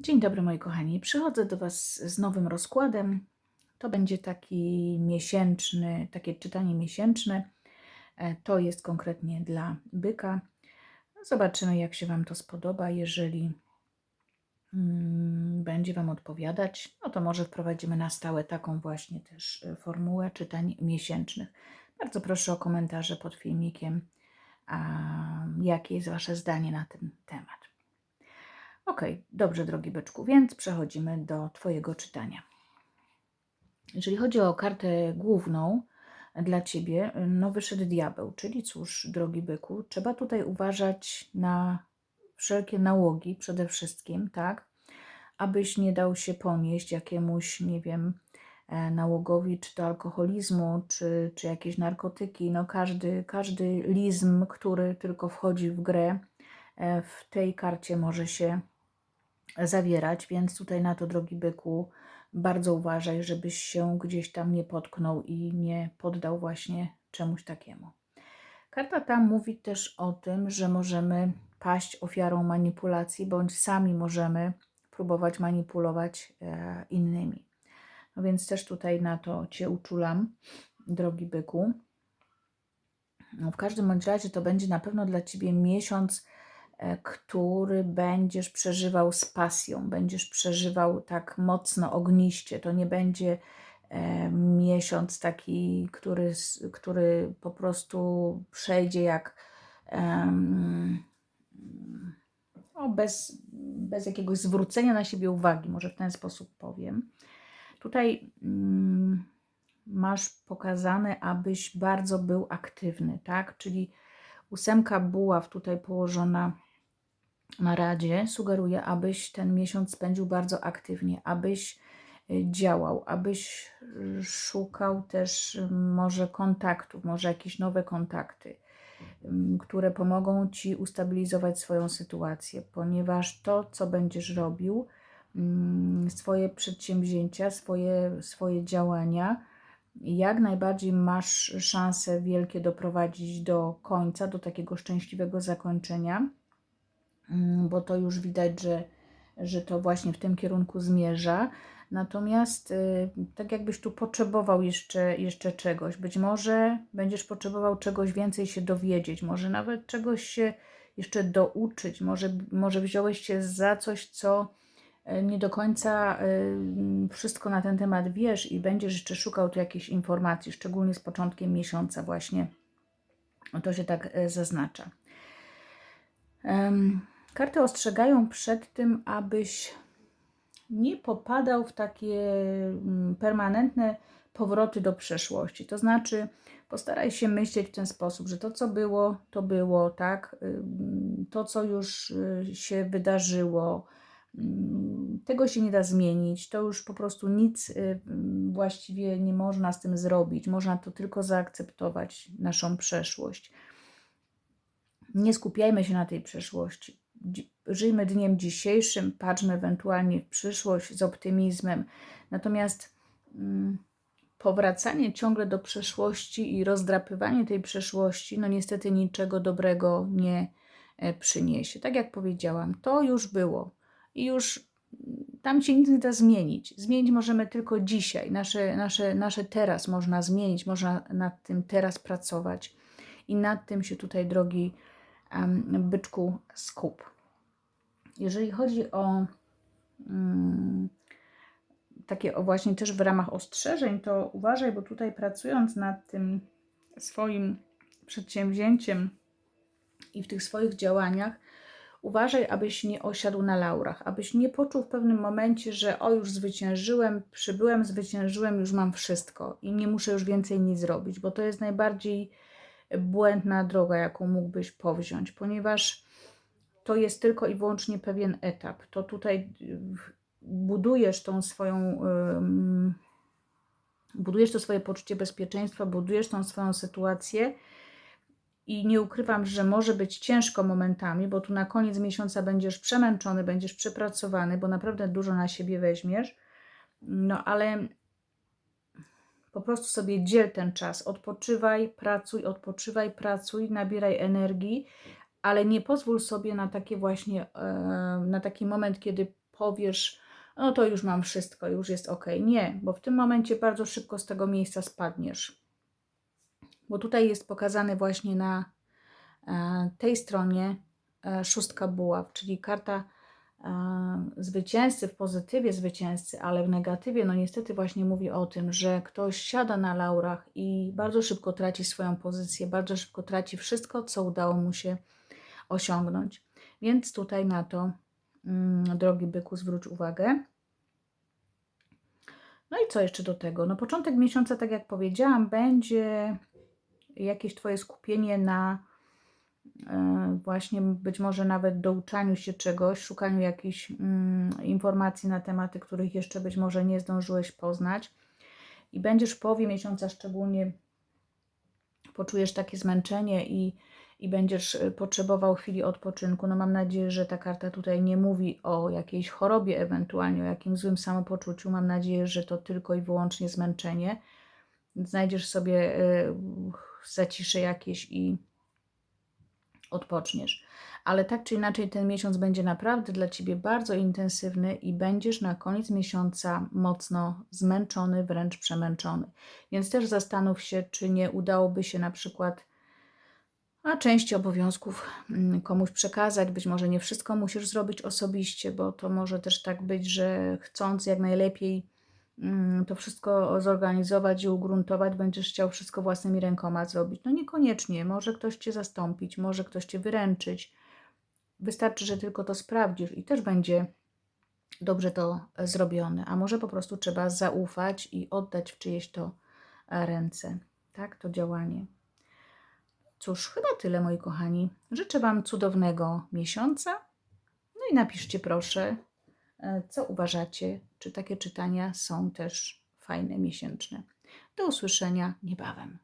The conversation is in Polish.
Dzień dobry moi kochani. Przychodzę do Was z nowym rozkładem. To będzie taki miesięczny, takie czytanie miesięczne. E, To jest konkretnie dla byka. Zobaczymy, jak się Wam to spodoba. Jeżeli mm, będzie Wam odpowiadać, no to może wprowadzimy na stałe taką właśnie też e, formułę czytań miesięcznych. Bardzo proszę o komentarze pod filmikiem, jakie jest Wasze zdanie na ten temat. Ok, dobrze, drogi byczku, więc przechodzimy do Twojego czytania. Jeżeli chodzi o kartę główną dla Ciebie, no wyszedł diabeł, czyli cóż, drogi byku, trzeba tutaj uważać na wszelkie nałogi przede wszystkim, tak, abyś nie dał się ponieść jakiemuś, nie wiem, e, nałogowi, czy to alkoholizmu, czy, czy jakieś narkotyki, no każdy, każdy lizm, który tylko wchodzi w grę, e, w tej karcie może się zawierać, więc tutaj na to, drogi byku, bardzo uważaj, żebyś się gdzieś tam nie potknął i nie poddał właśnie czemuś takiemu. Karta ta mówi też o tym, że możemy paść ofiarą manipulacji, bądź sami możemy próbować manipulować e, innymi. No więc też tutaj na to Cię uczulam, drogi byku. No w każdym bądź razie to będzie na pewno dla Ciebie miesiąc, który będziesz przeżywał z pasją, będziesz przeżywał tak mocno, ogniście. To nie będzie e, miesiąc taki, który, który po prostu przejdzie jak no, bez, bez jakiegoś zwrócenia na siebie uwagi, może w ten sposób powiem. Tutaj mm, masz pokazane, abyś bardzo był aktywny, tak? Czyli ósemka buław tutaj położona na radzie sugeruje, abyś ten miesiąc spędził bardzo aktywnie, abyś y, działał, abyś y, szukał też y, może kontaktów, może jakieś nowe kontakty, które pomogą ci ustabilizować swoją sytuację, ponieważ to, co będziesz robił, swoje przedsięwzięcia, swoje, swoje działania, jak najbardziej masz szanse wielkie doprowadzić do końca, do takiego szczęśliwego zakończenia, bo to już widać, że, że to właśnie w tym kierunku zmierza. Natomiast y, tak jakbyś tu potrzebował jeszcze, jeszcze czegoś. Być może będziesz potrzebował czegoś więcej się dowiedzieć, może nawet czegoś się jeszcze douczyć, może, może wziąłeś się za coś, co y, nie do końca y, wszystko na ten temat wiesz i będziesz jeszcze szukał tu jakichś informacji, szczególnie z początkiem miesiąca właśnie. To się tak zaznacza. Karty ostrzegają przed tym, abyś nie popadał w takie mm, permanentne powroty do przeszłości. To znaczy, postaraj się myśleć w ten sposób, że to, co było, to było, tak? To, co już y, się wydarzyło, tego się nie da zmienić. To już po prostu nic y, właściwie nie można z tym zrobić. Można to tylko zaakceptować, naszą przeszłość. Nie skupiajmy się na tej przeszłości. Żyjmy dniem dzisiejszym, patrzmy ewentualnie w przyszłość z optymizmem. Natomiast mm, powracanie ciągle do przeszłości i rozdrapywanie tej przeszłości, no niestety niczego dobrego nie e, przyniesie. Tak jak powiedziałam, to już było i już mm, tam się nic nie da zmienić. Zmienić możemy tylko dzisiaj. Nasze, nasze, nasze teraz można zmienić, można nad tym teraz pracować i nad tym się tutaj, drogi byczku, skup. Jeżeli chodzi o mm, takie właśnie też w ramach ostrzeżeń, to uważaj, bo tutaj pracując nad tym swoim przedsięwzięciem i w tych swoich działaniach, uważaj, abyś nie osiadł na laurach, abyś nie poczuł w pewnym momencie, że o już zwyciężyłem, przybyłem, zwyciężyłem, już mam wszystko i nie muszę już więcej nic zrobić, bo to jest najbardziej błędna droga, jaką mógłbyś powziąć, ponieważ to jest tylko i wyłącznie pewien etap. To tutaj y, budujesz tą swoją, budujesz to swoje poczucie bezpieczeństwa, budujesz tą swoją sytuację i nie ukrywam, że może być ciężko momentami, bo tu na koniec miesiąca będziesz przemęczony, będziesz przepracowany, bo naprawdę dużo na siebie weźmiesz. No ale po prostu sobie dziel ten czas, odpoczywaj, pracuj, odpoczywaj, pracuj, nabieraj energii, ale nie pozwól sobie na takie właśnie, na taki moment, kiedy powiesz, no to już mam wszystko, już jest ok. Nie, bo w tym momencie bardzo szybko z tego miejsca spadniesz. Bo tutaj jest pokazane właśnie na e, tej stronie e, szóstka buław, czyli karta zwycięzcy w pozytywie zwycięzcy, ale w negatywie, no niestety właśnie mówi o tym, że ktoś siada na laurach i bardzo szybko traci swoją pozycję, bardzo szybko traci wszystko, co udało mu się osiągnąć. Więc tutaj na to, mm, drogi byku, zwróć uwagę. No i co jeszcze do tego? No początek miesiąca, tak jak powiedziałam, będzie jakieś Twoje skupienie na e, właśnie być może nawet douczaniu się czegoś, szukaniu jakichś mm, informacji na tematy, których jeszcze być może nie zdążyłeś poznać. I będziesz w połowie miesiąca szczególnie poczujesz takie zmęczenie i, i będziesz y, potrzebował chwili odpoczynku. No mam nadzieję, że ta karta tutaj nie mówi o jakiejś chorobie, ewentualnie o jakimś złym samopoczuciu. Mam nadzieję, że to tylko i wyłącznie zmęczenie. Znajdziesz sobie y, zacisze jakieś i odpoczniesz. Ale tak czy inaczej, ten miesiąc będzie naprawdę dla ciebie bardzo intensywny i będziesz na koniec miesiąca mocno zmęczony, wręcz przemęczony. Więc też zastanów się, czy nie udałoby się na przykład a części obowiązków mm, komuś przekazać. Być może nie wszystko musisz zrobić osobiście, bo to może też tak być, że chcąc jak najlepiej to wszystko zorganizować i ugruntować, będziesz chciał wszystko własnymi rękoma zrobić. No niekoniecznie, może ktoś cię zastąpić, może ktoś cię wyręczyć. Wystarczy, że tylko to sprawdzisz i też będzie dobrze to zrobione. A może po prostu trzeba zaufać i oddać w czyjeś to ręce. Tak, to działanie. Cóż, chyba tyle, moi kochani. Życzę Wam cudownego miesiąca. No i napiszcie proszę, e, co uważacie, czy takie czytania są też fajne, miesięczne. Do usłyszenia niebawem.